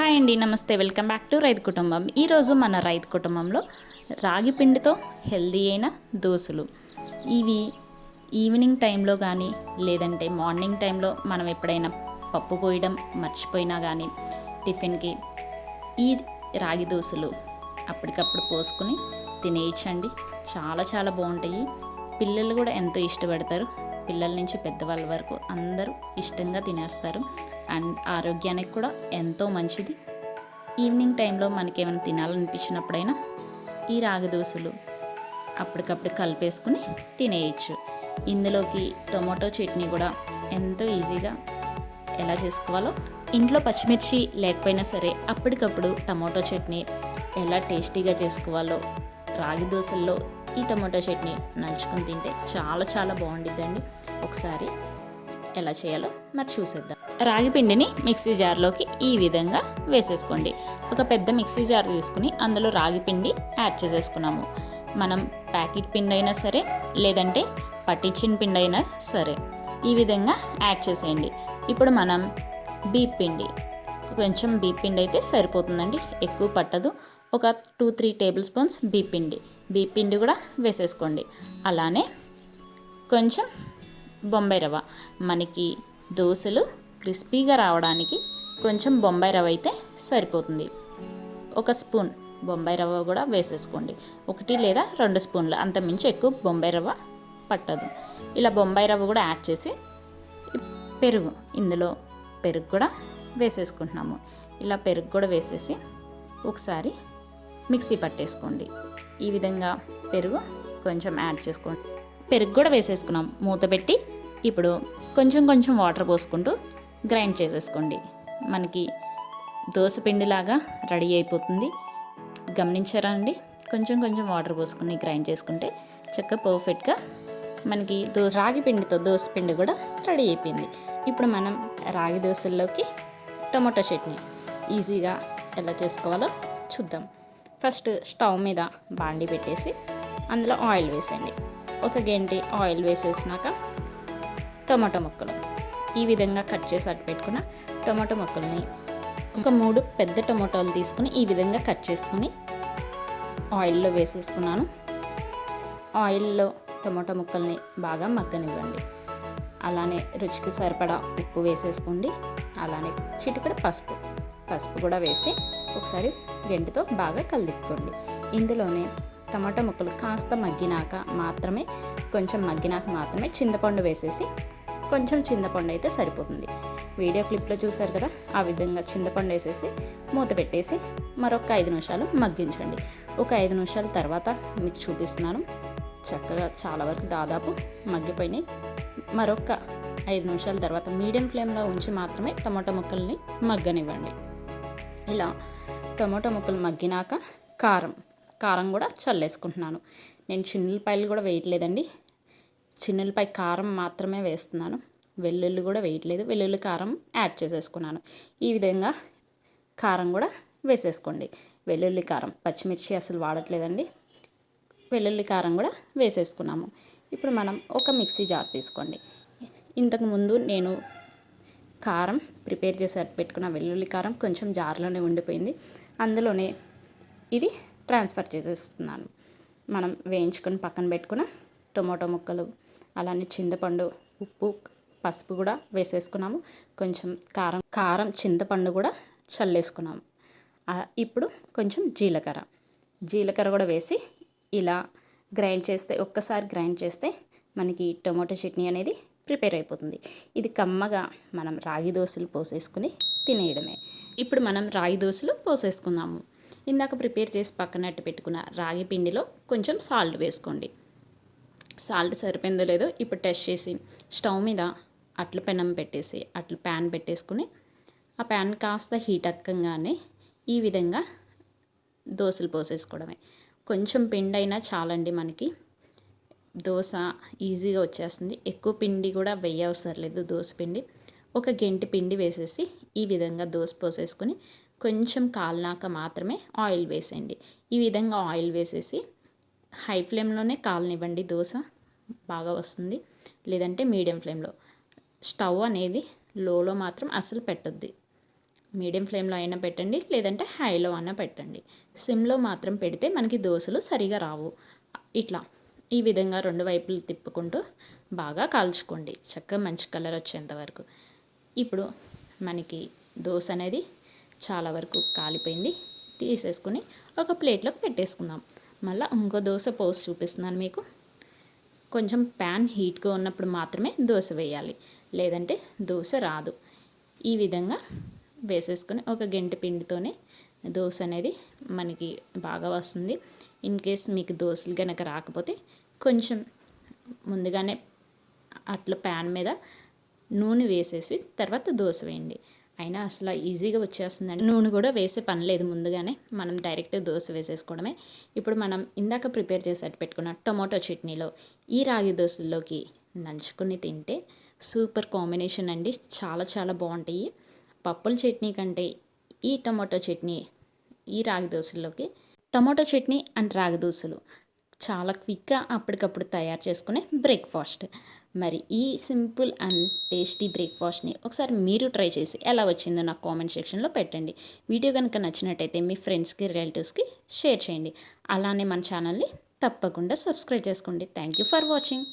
Hi అండి నమస్తే. Welcome back to రైతు కుటుంబం. ఈరోజు మన రైతు కుటుంబంలో రాగి పిండితో హెల్దీ అయిన దోశలు. ఇవి ఈవినింగ్ టైంలో కానీ లేదంటే మార్నింగ్ టైంలో మనం ఎప్పుడైనా పప్పు పోయడం మర్చిపోయినా కానీ టిఫిన్కి ఈ రాగి దోశలు అప్పటికప్పుడు పోసుకుని తినేయచ్చండి. చాలా చాలా బాగుంటాయి. పిల్లలు కూడా ఎంతో ఇష్టపడతారు. పిల్లల నుంచి పెద్దవాళ్ళ వరకు అందరూ ఇష్టంగా తినేస్తారు. అండ్ ఆరోగ్యానికి కూడా ఎంతో మంచిది. ఈవినింగ్ టైంలో మనకి ఏమైనా తినాలనిపించినప్పుడైనా ఈ రాగి దోశలు అప్పటికప్పుడు కలిపేసుకుని తినేయచ్చు. ఇందులోకి టొమాటో చట్నీ కూడా ఎంతో ఈజీగా ఎలా చేసుకోవాలో ఇంట్లో పచ్చిమిర్చి లేకపోయినా సరే అప్పటికప్పుడు టమాటో చట్నీ ఎలా టేస్టీగా చేసుకోవాలో రాగి దోశల్లో ఈ టమాటో చట్నీ నంచుకొని తింటే చాలా చాలా బాగుండిద్దండి. ఒకసారి ఎలా చేయాలో మరి చూసేద్దాం. రాగి పిండిని మిక్సీ జార్లోకి ఈ విధంగా వేసేసుకోండి. ఒక పెద్ద మిక్సీ జార్ తీసుకుని అందులో రాగి పిండి యాడ్ చేసేసుకున్నాము. మనం ప్యాకెట్ పిండి అయినా సరే లేదంటే పట్టించిన పిండి అయినా సరే ఈ విధంగా యాడ్ చేసేయండి. ఇప్పుడు మనం బీప్ పిండి కొంచెం బీప్ పిండి అయితే సరిపోతుందండి ఎక్కువ పట్టదు. ఒక టూ త్రీ టేబుల్ స్పూన్స్ బీప్ పిండి బీప్ పిండి కూడా వేసేసుకోండి. అలానే కొంచెం బొంబాయి రవ్వ మనకి దోశలు క్రిస్పీగా రావడానికి కొంచెం బొంబాయి రవ్వ అయితే సరిపోతుంది. ఒక స్పూన్ బొంబాయి రవ్వ కూడా వేసేసుకోండి. ఒకటి లేదా రెండు స్పూన్లు అంత మించి ఎక్కువ బొంబాయి రవ్వ పట్టదు. ఇలా బొంబాయి రవ్వ కూడా యాడ్ చేసి పెరుగు ఇందులో పెరుగు కూడా వేసేసుకుంటున్నాము. ఇలా పెరుగు కూడా వేసేసి ఒకసారి మిక్సీ పట్టేసుకోండి. ఈ విధంగా పెరుగు కొంచెం యాడ్ చేసుకోండి. పెరుగు కూడా వేసేసుకున్నాం. మూత పెట్టి ఇప్పుడు కొంచెం కొంచెం వాటర్ పోసుకుంటూ గ్రైండ్ చేసేసుకోండి. మనకి దోశ పిండిలాగా రెడీ అయిపోతుంది. గమనించారా అండి? కొంచెం కొంచెం వాటర్ పోసుకుని గ్రైండ్ చేసుకుంటే చక్కగా పర్ఫెక్ట్గా మనకి దో రాగి పిండితో దోశ పిండి కూడా రెడీ అయిపోయింది. ఇప్పుడు మనం రాగి దోశల్లోకి టమాటో చట్నీ ఈజీగా ఎలా చేసుకోవాలో చూద్దాం. ఫస్ట్ స్టవ్ మీద బాండి పెట్టేసి అందులో ఆయిల్ వేసేయండి. ఒక గంటి ఆయిల్ వేసేసినాక టమాటో ముక్కలు. ఈ విధంగా కట్ చేసి అట్టు పెట్టుకున్న టమాటో ముక్కల్ని ఒక మూడు పెద్ద టమాటాలు తీసుకుని ఈ విధంగా కట్ చేసుకుని ఆయిల్లో వేసేసుకున్నాను. ఆయిల్లో టమాటో ముక్కల్ని బాగా మగ్గనివ్వండి. అలానే రుచికి సరిపడా ఉప్పు వేసేసుకోండి. అలానే చిటికడ పసుపు. పసుపు కూడా వేసి ఒకసారి గంటితో బాగా కలిపుకోండి. ఇందులోనే టమాటా ముక్కలు కాస్త మగ్గినాక మాత్రమే కొంచెం మగ్గినాక మాత్రమే చింతపండు వేసేసి కొంచెం చింతపండు అయితే సరిపోతుంది. వీడియో క్లిప్లో చూసారు కదా? ఆ విధంగా చింతపండు వేసేసి మూత పెట్టేసి మరొక ఐదు నిమిషాలు మగ్గించండి. ఒక ఐదు నిమిషాల తర్వాత మీకు చూపిస్తున్నాను. చక్కగా చాలా వరకు దాదాపు మగ్గిపోయినాయి. మరొక ఐదు నిమిషాల తర్వాత మీడియం ఫ్లేమ్లో ఉంచి మాత్రమే టమాటో ముక్కల్ని మగ్గనివ్వండి. ఇలా టమాటో ముక్కలు మగ్గినాక కారం కారం కూడా చల్లేసుకుంటున్నాను. నేను చిన్నపాయలు కూడా వేయట్లేదండి. చిన్నపాయ కారం మాత్రమే వేస్తున్నాను. వెల్లుల్లి కూడా వేయట్లేదు. వెల్లుల్లి కారం యాడ్ చేసేసుకున్నాను. ఈ విధంగా కారం కూడా వేసేసుకోండి. వెల్లుల్లి కారం పచ్చిమిర్చి అసలు వాడట్లేదండి. వెల్లుల్లి కారం కూడా వేసేసుకున్నాము. ఇప్పుడు మనం ఒక మిక్సీ జార్ తీసుకోండి. ఇంతకుముందు నేను కారం ప్రిపేర్ చేసి పెట్టుకున్న వెల్లుల్లి కారం కొంచెం జార్లోనే ఉండిపోయింది. అందులోనే ఇది ట్రాన్స్ఫర్ చేసేస్తున్నాను. మనం వేయించుకొని పక్కన పెట్టుకున్న టొమాటో ముక్కలు అలానే చింతపండు ఉప్పు పసుపు కూడా వేసేసుకున్నాము. కొంచెం కారం కారం చింతపండు కూడా చల్లేసుకున్నాము. ఇప్పుడు కొంచెం జీలకర్ర. జీలకర్ర కూడా వేసి ఇలా గ్రైండ్ చేస్తే ఒక్కసారి గ్రైండ్ చేస్తే మనకి టొమాటో చట్నీ అనేది ప్రిపేర్ అయిపోతుంది. ఇది కమ్మగా మనం రాగి దోశలు పోసేసుకుని తినేయడమే. ఇప్పుడు మనం రాగి దోశలు పోసేసుకుందాము. ఇందాక ప్రిపేర్ చేసి పక్కనట్టు పెట్టుకున్న రాగి పిండిలో కొంచెం సాల్ట్ వేసుకోండి. సాల్ట్ సరిపోయిందో లేదో ఇప్పుడు టెస్ట్ చేసి స్టవ్ మీద అట్లు పెనం పెట్టేసి అట్లు ప్యాన్ పెట్టేసుకుని ఆ ప్యాన్ కాస్త హీట్ అక్కగానే ఈ విధంగా దోశలు పోసేసుకోవడమే. కొంచెం పిండి అయినా చాలండి మనకి. దోశ ఈజీగా వచ్చేస్తుంది. ఎక్కువ పిండి కూడా వేయవసరం లేదు దోశ పిండి. ఒక గెంటి పిండి వేసేసి ఈ విధంగా దోశ పోసేసుకొని కొంచెం కాలినాక మాత్రమే ఆయిల్ వేసేయండి. ఈ విధంగా ఆయిల్ వేసేసి హై ఫ్లేమ్లోనే కాలనివ్వండి. దోశ బాగా వస్తుంది. లేదంటే మీడియం ఫ్లేమ్లో. స్టవ్ అనేది లోలో మాత్రం అస్సలు పెట్టొద్ది. మీడియం ఫ్లేమ్లో అయినా పెట్టండి లేదంటే హైలో అయినా పెట్టండి. సిమ్లో మాత్రం పెడితే మనకి దోశలు సరిగా రావు. ఇట్లా ఈ విధంగా రెండు వైపులు తిప్పుకుంటూ బాగా కాల్చుకోండి. చక్కగా మంచి కలర్ వచ్చేంత వరకు. ఇప్పుడు మనకి దోశ అనేది చాలా వరకు కాలిపోయింది. తీసేసుకుని ఒక ప్లేట్లోకి పెట్టేసుకుందాం. మళ్ళీ ఇంకో దోశ పోసి చూపిస్తున్నాను మీకు. కొంచెం ప్యాన్ హీట్గా ఉన్నప్పుడు మాత్రమే దోశ వేయాలి. లేదంటే దోశ రాదు. ఈ విధంగా వేసేసుకొని ఒక గంట పిండితోనే దోశ అనేది మనకి బాగా వస్తుంది. ఇన్ కేస్ మీకు దోశలు కనుక రాకపోతే కొంచెం ముందుగానే అట్లా ప్యాన్ మీద నూనె వేసేసి తర్వాత దోశ వేయండి. అయినా అసలు ఈజీగా వచ్చేస్తుందండి. నూనె కూడా వేసే పని లేదు ముందుగానే. మనం డైరెక్ట్ దోశ వేసేసుకోవడమే. ఇప్పుడు మనం ఇందాక ప్రిపేర్ చేసి పెట్టుకున్న టొమాటో చట్నీలో ఈ రాగి దోశల్లోకి నంచుకుని తింటే సూపర్ కాంబినేషన్ అండి. చాలా చాలా బాగుంటాయి. పప్పుల చట్నీ కంటే ఈ టమాటో చట్నీ ఈ రాగి దోశల్లోకి టమాటో చట్నీ అండ్ రాగి దోశలు చాలా క్విక్గా అప్పటికప్పుడు తయారు చేసుకునే బ్రేక్ఫాస్ట్. మరి ఈ సింపుల్ అండ్ టేస్టీ బ్రేక్ఫాస్ట్ని ఒకసారి మీరు ట్రై చేసి ఎలా వచ్చిందో నాకు కామెంట్ సెక్షన్లో పెట్టండి. వీడియో కనుక నచ్చినట్టయితే మీ ఫ్రెండ్స్కి రిలేటివ్స్కి షేర్ చేయండి. అలానే మన ఛానల్ని తప్పకుండా సబ్స్క్రైబ్ చేసుకోండి. Thank you for watching.